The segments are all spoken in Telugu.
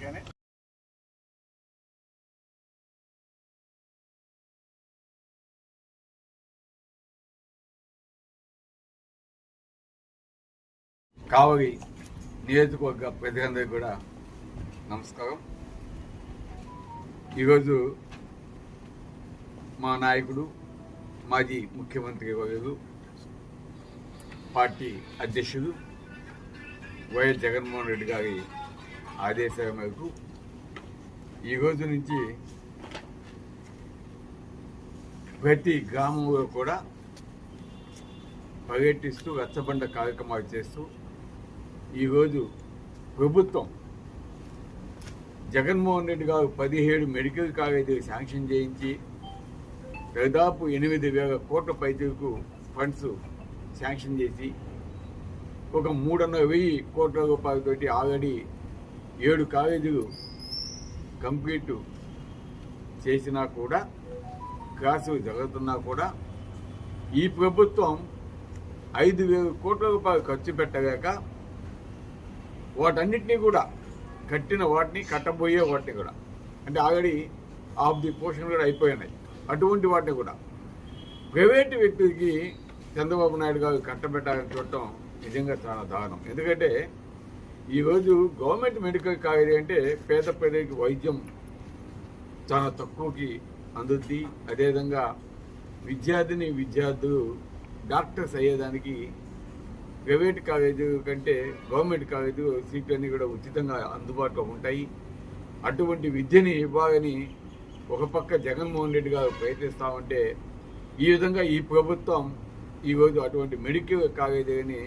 అందుకనే కావలి నియోజకవర్గ ప్రజలందరికీ కూడా నమస్కారం. ఈరోజు మా నాయకుడు మాజీ ముఖ్యమంత్రి వర్యులు పార్టీ అధ్యక్షుడు వైఎస్ జగన్మోహన్ రెడ్డి గారి ఆదేశాల మేరకు ఈ రోజు నుంచి ప్రతి గ్రామంలో కూడా పర్యటిస్తూ రచ్చబండ కార్యక్రమాలు చేస్తూ ఈరోజు ప్రభుత్వం జగన్మోహన్ రెడ్డి గారు పదిహేడు మెడికల్ కాలేజీలు శాంక్షన్ చేయించి దాదాపు ఎనిమిది వేల కోట్ల పైచలకు ఫండ్స్ శాంక్షన్ చేసి ఒక మూడున్నర వెయ్యి కోట్ల రూపాయలతోటి ఆల్రెడీ ఏడు కాలేజీలు కంప్లీట్ చేసినా కూడా క్లాసులు జరుగుతున్నా కూడా ఈ ప్రభుత్వం ఐదు వేల కోట్ల రూపాయలు ఖర్చు పెట్టలేక వాటన్నిటినీ కూడా కట్టిన వాటిని కట్టబోయే వాటిని కూడా. అంటే ఆల్రెడీ ఆఫ్ ది పోర్షన్ కూడా అయిపోయినాయి. అటువంటి వాటిని కూడా. ప్రైవేటు వ్యక్తికి చంద్రబాబు నాయుడు గారు కట్టబెట్టాలని చూడటం నిజంగా చాలా దారుణం. ఎందుకంటే ఈరోజు గవర్నమెంట్ మెడికల్ కాలేజీ అంటే పేద ప్రజలకి వైద్యం చాలా తక్కువకి అందుద్ది. అదేవిధంగా విద్యార్థిని విద్యార్థులు డాక్టర్స్ అయ్యేదానికి ప్రైవేట్ కాలేజీ కంటే గవర్నమెంట్ కాలేజీ సీట్లు అన్నీ కూడా ఉచితంగా అందుబాటులో ఉంటాయి. అటువంటి విద్యని ఇవ్వాలని ఒక పక్క జగన్మోహన్ రెడ్డి గారు ప్రయత్నిస్తామంటే ఈ విధంగా ఈ ప్రభుత్వం ఈరోజు అటువంటి మెడికల్ కాలేజీని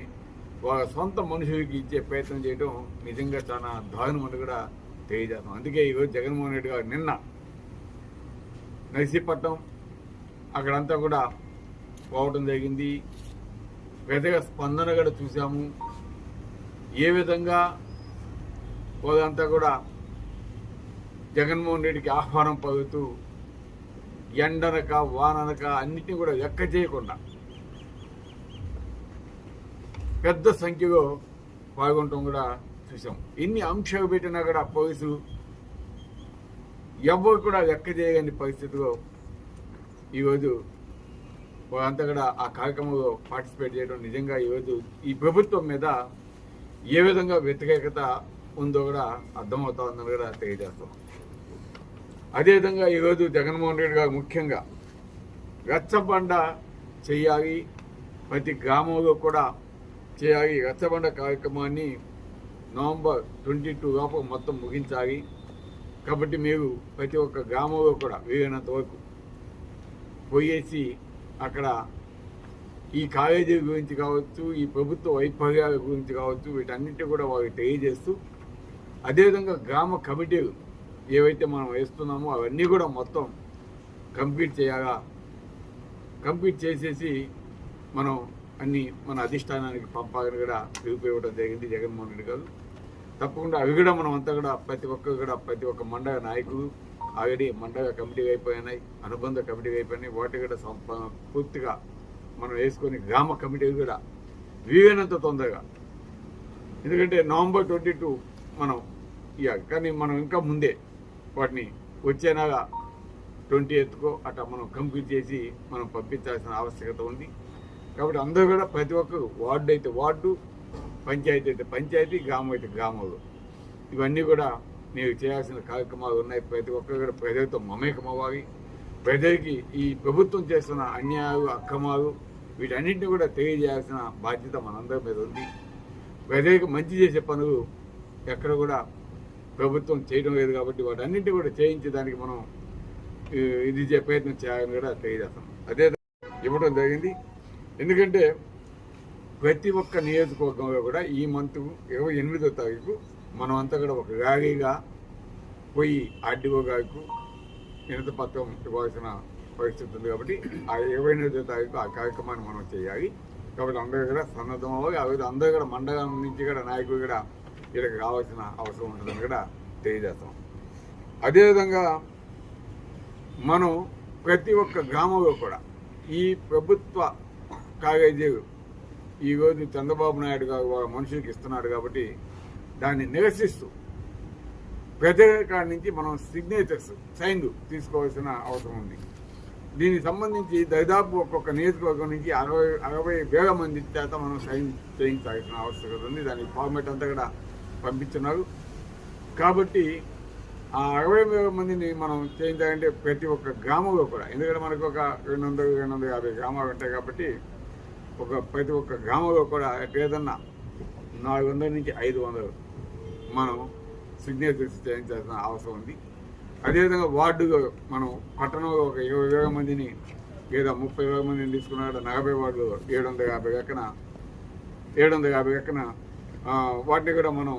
వాళ్ళ సొంత మనుషులకి ఇచ్చే ప్రయత్నం చేయడం నిజంగా చాలా దారుణం అని కూడా తెలియజేస్తాం. అందుకే ఈరోజు జగన్మోహన్ రెడ్డి గారు నిన్న నర్సీపట్నం అక్కడంతా కూడా పోవడం జరిగింది. పెద్దగా స్పందన కూడా చూసాము ఏ విధంగా వాళ్ళంతా కూడా జగన్మోహన్ రెడ్డికి ఆహ్వానం పలుకుతూ ఎండనక వాననక అన్నిటిని కూడా లెక్క చేయకుండా పెద్ద సంఖ్యలో పాల్గొనడం కూడా చూసాం ఎన్ని అంశాలు పెట్టినా కూడా పోలీసులు ఎవరు కూడా లెక్క చేయని పరిస్థితిలో ఈరోజు వాళ్ళంతా కూడా ఆ కార్యక్రమంలో పార్టిసిపేట్ చేయడం నిజంగా ఈరోజు ఈ ప్రభుత్వం మీద ఏ విధంగా వ్యతిరేకత ఉందో కూడా అర్థమవుతా ఉందని కూడా తెలియజేస్తాం. అదేవిధంగా ఈరోజు జగన్మోహన్ రెడ్డి గారు ముఖ్యంగా రచ్చబండ చేయాలి. ప్రతి గ్రామంలో కూడా చేయాలి. రచ్చబండ కార్యక్రమాన్ని నవంబర్ ట్వంటీ టూ లోపు మొత్తం ముగించాలి. కాబట్టి మీరు ప్రతి ఒక్క గ్రామంలో కూడా వీలైనంత వరకు పోయేసి అక్కడ ఈ కాలేజీ గురించి కావచ్చు ఈ ప్రభుత్వ వైఫల్యాల గురించి కావచ్చు వీటన్నిటి కూడా వారికి తెలియజేస్తూ అదేవిధంగా గ్రామ కమిటీలు ఏవైతే మనం వేస్తున్నామో అవన్నీ కూడా మొత్తం కంప్లీట్ చేయాలా? కంప్లీట్ చేసేసి మనం అన్ని మన అధిష్టానానికి పంపాలని కూడా పిలుపు జరిగింది జగన్మోహన్ రెడ్డి గారు. తప్పకుండా అవి కూడా మనం అంతా కూడా ప్రతి ఒక్కరు కూడా ప్రతి ఒక్క మండల నాయకులు ఆల్రెడీ మండల కమిటీ అయిపోయినాయి అనుబంధ కమిటీ అయిపోయినాయి. వాటి కూడా పూర్తిగా మనం వేసుకొని గ్రామ కమిటీ కూడా వీలైనంత తొందరగా. ఎందుకంటే నవంబర్ ట్వంటీ టూ మనం ఇక కానీ మనం ఇంకా ముందే వాటిని వచ్చేనాగా ట్వంటీ ఎత్తుకో అట్లా మనం కంప్లీట్ చేసి మనం పంపించాల్సిన ఆవశ్యకత ఉంది. కాబట్టి అందరూ కూడా ప్రతి ఒక్కరు వార్డు అయితే వార్డు పంచాయతీ అయితే పంచాయతీ గ్రామం అయితే గ్రామాలు. ఇవన్నీ కూడా మీరు చేయాల్సిన కార్యక్రమాలు ఉన్నాయి. ప్రతి ఒక్కరు కూడా ప్రజలతో మమేకం అవ్వాలి ప్రజలకి ఈ ప్రభుత్వం చేస్తున్న అన్యాయాలు అక్రమాలు వీటన్నింటినీ కూడా తెలియజేయాల్సిన బాధ్యత మనందరి మీద ఉంది. ప్రజలకు మంచి చేసే పనులు ఎక్కడ కూడా ప్రభుత్వం చేయడం లేదు కాబట్టి వాటన్నింటినీ కూడా చేయించడానికి మనం ఇది చే- ప్రయత్నం చేయాలని కూడా తెలియజేస్తాం అదే ఇవ్వడం జరిగింది. ఎందుకంటే ప్రతి ఒక్క నియోజకవర్గంలో కూడా ఈ మంత్ ఇరవై ఎనిమిదో తారీఖు మనం అంతా కూడా ఒక ర్యాలీగా పోయి ఆర్డీఓ గారికి వినత పత్రం ఇవ్వాల్సిన పరిస్థితి ఉంది కాబట్టి ఆ ఇరవై ఎనిమిదో తారీఖు ఆ కార్యక్రమాన్ని మనం చేయాలి. కాబట్టి అందరూ కూడా సన్నద్ధం అవ్వాలి. ఆ రోజు అందరూ కూడా మండలం నుంచి కూడా నాయకులు కూడా వీళ్ళకి రావాల్సిన అవసరం ఉంటుందని కూడా తెలియజేస్తాం. అదేవిధంగా మనం ప్రతి ఒక్క గ్రామంలో కూడా ఈ ప్రభుత్వ కాలేజీలు ఈరోజు చంద్రబాబు నాయుడు గారు వాళ్ళ మనుషులకి ఇస్తున్నాడు కాబట్టి దాన్ని నిరసిస్తూ ప్రజల నుంచి మనం సిగ్నేచర్స్ సైన్లు తీసుకోవాల్సిన అవసరం ఉంది. దీనికి సంబంధించి దాదాపు ఒక్కొక్క నియోజకవర్గం నుంచి అరవై అరవై వేల మంది చేత మనం సైన్ చేయించాల్సిన అవసరం ఉంది. దానికి ఫార్మేట్ అంతా కూడా పంపించున్నారు. కాబట్టి ఆ అరవై వేల మందిని మనం చేయించాలంటే ప్రతి ఒక్క గ్రామంలో కూడా ఎందుకంటే మనకు ఒక రెండు వందలు రెండు వందల యాభై గ్రామాలు ఉంటాయి కాబట్టి ఒక ప్రతి ఒక్క గ్రామంలో కూడా ఏదన్నా నాలుగు వందల నుంచి ఐదు వందలు మనం సిగ్నేచర్స్ చేయించాల్సిన అవసరం ఉంది. అదేవిధంగా వార్డులో మనం పట్టణంలో ఒక ఇరవై వేల మందిని లేదా ముప్పై వేల మందిని తీసుకున్నాడు నలభై వార్డులో ఏడు వందల యాభై లెక్కన ఏడు వందల యాభై లెక్కన వాటిని కూడా మనం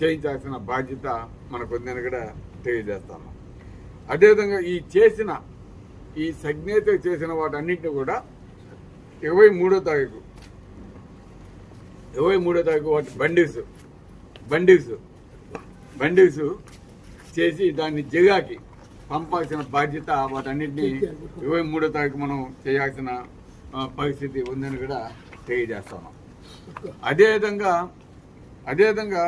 చేయించాల్సిన బాధ్యత మనకు ఉందని కూడా తెలియజేస్తాము. అదేవిధంగా ఈ చేసిన ఈ సజ్ఞత చేసిన వాటన్నిటిని కూడా ఇరవై మూడో తారీఖు. ఇరవై మూడో తారీఖు వాటి బండిల్స్. బండిల్స్. బండిల్స్ చేసి దాన్ని జిగాకి పంపాల్సిన బాధ్యత వాటన్నింటినీ ఇరవై మూడో తారీఖు మనం చేయాల్సిన పరిస్థితి ఉందని కూడా తెలియజేస్తున్నాం. అదేవిధంగా అదేవిధంగా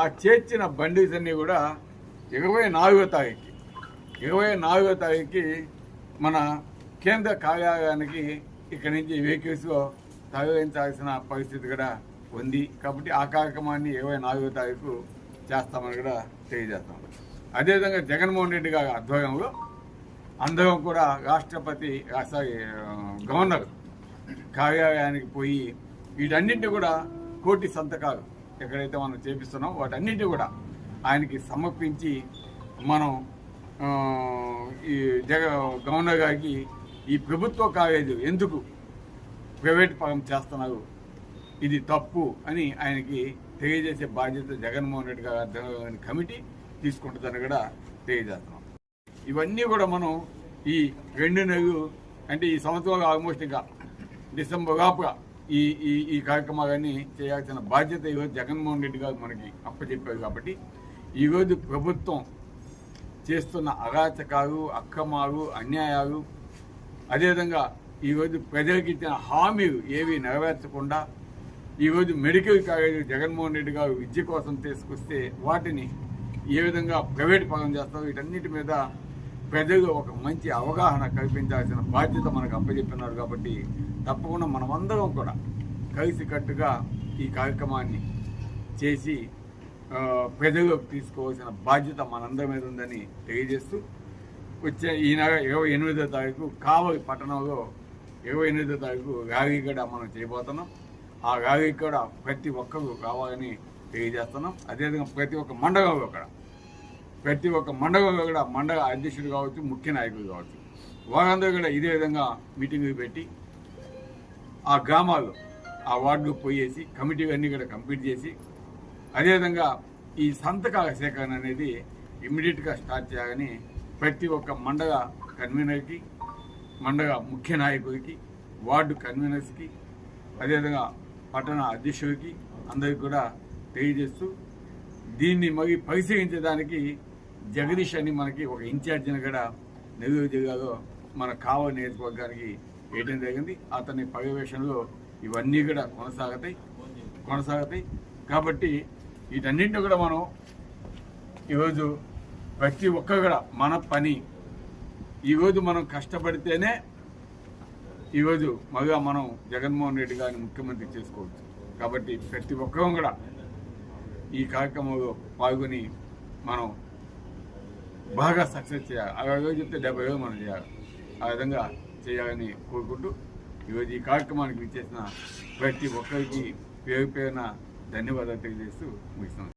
ఆ చేర్చిన బండిల్స్ అన్నీ కూడా ఇరవై నాలుగో తారీఖు ఇరవై నాలుగో తారీఖుకి మన కేంద్ర కార్యాలయానికి ఇక్కడి నుంచి వెహికల్స్ తరలించాల్సిన పరిస్థితి కూడా ఉంది. కాబట్టి ఆ కార్యక్రమాన్ని ఇరవై నాలుగో తారీఖు చేస్తామని కూడా తెలియజేస్తాం. అదేవిధంగా జగన్మోహన్ రెడ్డి గారి ఆధ్వర్యంలో అందరం కూడా రాష్ట్రపతి సారీ గవర్నర్ కార్యాలయానికి పోయి వీటన్నింటినీ కూడా కోటి సంతకాలు ఎక్కడైతే మనం చేపిస్తున్నాం వాటన్నింటినీ కూడా ఆయనకి సమర్పించి మనం ఈ జగ గవర్నర్ గారికి ఈ ప్రభుత్వ కాలేజీ ఎందుకు ప్రైవేట్ పరం చేస్తున్నారు? ఇది తప్పు అని ఆయనకి తెలియజేసే బాధ్యత జగన్మోహన్ రెడ్డి గారి కమిటీ తీసుకుంటుందని కూడా తెలియజేస్తున్నాం. ఇవన్నీ కూడా మనం ఈ రెండు నెలలు అంటే ఈ సంవత్సరం ఆల్మోస్ట్ ఇంకా డిసెంబర్ లోపుగా ఈ ఈ ఈ కార్యక్రమాలన్నీ చేయాల్సిన బాధ్యత ఈరోజు జగన్మోహన్ రెడ్డి గారు మనకి అప్పచెప్పారు కాబట్టి ఈరోజు ప్రభుత్వం చేస్తున్న అరాచకాలు అక్రమాలు అన్యాయాలు అదేవిధంగా ఈరోజు ప్రజలకు ఇచ్చిన హామీలు ఏవి నెరవేర్చకుండా ఈరోజు మెడికల్ కాలేజీ జగన్మోహన్ రెడ్డి గారు విద్య కోసం తీసుకొస్తే వాటిని ఏ విధంగా ప్రైవేట్ పరం చేస్తారు వీటన్నిటి మీద ప్రజలు ఒక మంచి అవగాహన కల్పించాల్సిన బాధ్యత మనకు అప్పచెప్పినారు కాబట్టి తప్పకుండా మనమందరం కూడా కలిసికట్టుగా ఈ కార్యక్రమాన్ని చేసి ప్రజలకు తీసుకోవాల్సిన బాధ్యత మనందరి మీద ఉందని తెలియజేస్తూ వచ్చే ఈ నెల ఇరవై ఎనిమిదో తారీఖు కావలి పట్టణంలో ఇరవై ఎనిమిదో తారీఖు ర్యాలీ కూడా మనం చేయబోతున్నాం. ఆ ర్యాలీ కూడా ప్రతి ఒక్కరు కావాలని తెలియజేస్తున్నాం. అదేవిధంగా ప్రతి ఒక్క మండలంలో కూడా. ప్రతి ఒక్క మండలంలో కూడా మండల అధ్యక్షుడు కావచ్చు ముఖ్య నాయకులు కావచ్చు. వారందరూ కూడా ఇదే విధంగా మీటింగులు పెట్టి ఆ గ్రామాల్లో ఆ వార్డులు పోయేసి కమిటీ అన్నీ కూడా కంప్లీట్ చేసి అదేవిధంగా ఈ సంతకాల సేకరణ అనేది ఇమ్మీడియట్గా స్టార్ట్ చేయాలని ప్రతి ఒక్క మండల కన్వీనర్కి మండల ముఖ్య నాయకుడికి వార్డు కన్వీనర్స్కి అదేవిధంగా పట్టణ అధ్యక్షుడికి అందరికీ కూడా తెలియజేస్తూ దీన్ని మరి పరిశీలించడానికి జగదీష్ అని మనకి ఒక ఇన్ఛార్జిని కూడా నెల్లూరు జిల్లాలో మన కావ నియోజకవర్గానికి వేయడం జరిగింది. అతని పర్యవేక్షణలో ఇవన్నీ కూడా కొనసాగుతాయి కొనసాగుతాయి. కాబట్టి వీటన్నింటినీ కూడా మనం ఈరోజు ప్రతి ఒక్కరు కూడా మన పని. ఈరోజు మనం కష్టపడితేనే ఈరోజు మగా మనం జగన్మోహన్ రెడ్డి గారిని ముఖ్యమంత్రి చేసుకోవచ్చు. కాబట్టి ప్రతి ఒక్కరం కూడా ఈ కార్యక్రమంలో పాల్గొని మనం బాగా సక్సెస్ చేయాలి. అరవై వేలు చెప్తే డెబ్బై రోజులు మనం చేయాలి. ఆ విధంగా చేయాలని కోరుకుంటూ ఈరోజు ఈ కార్యక్రమానికి విచ్చేసిన ప్రతి ఒక్కరికి పేరు పేరున ధన్యవాదాలు తెలియజేస్తూ ముగిస్తున్నాను.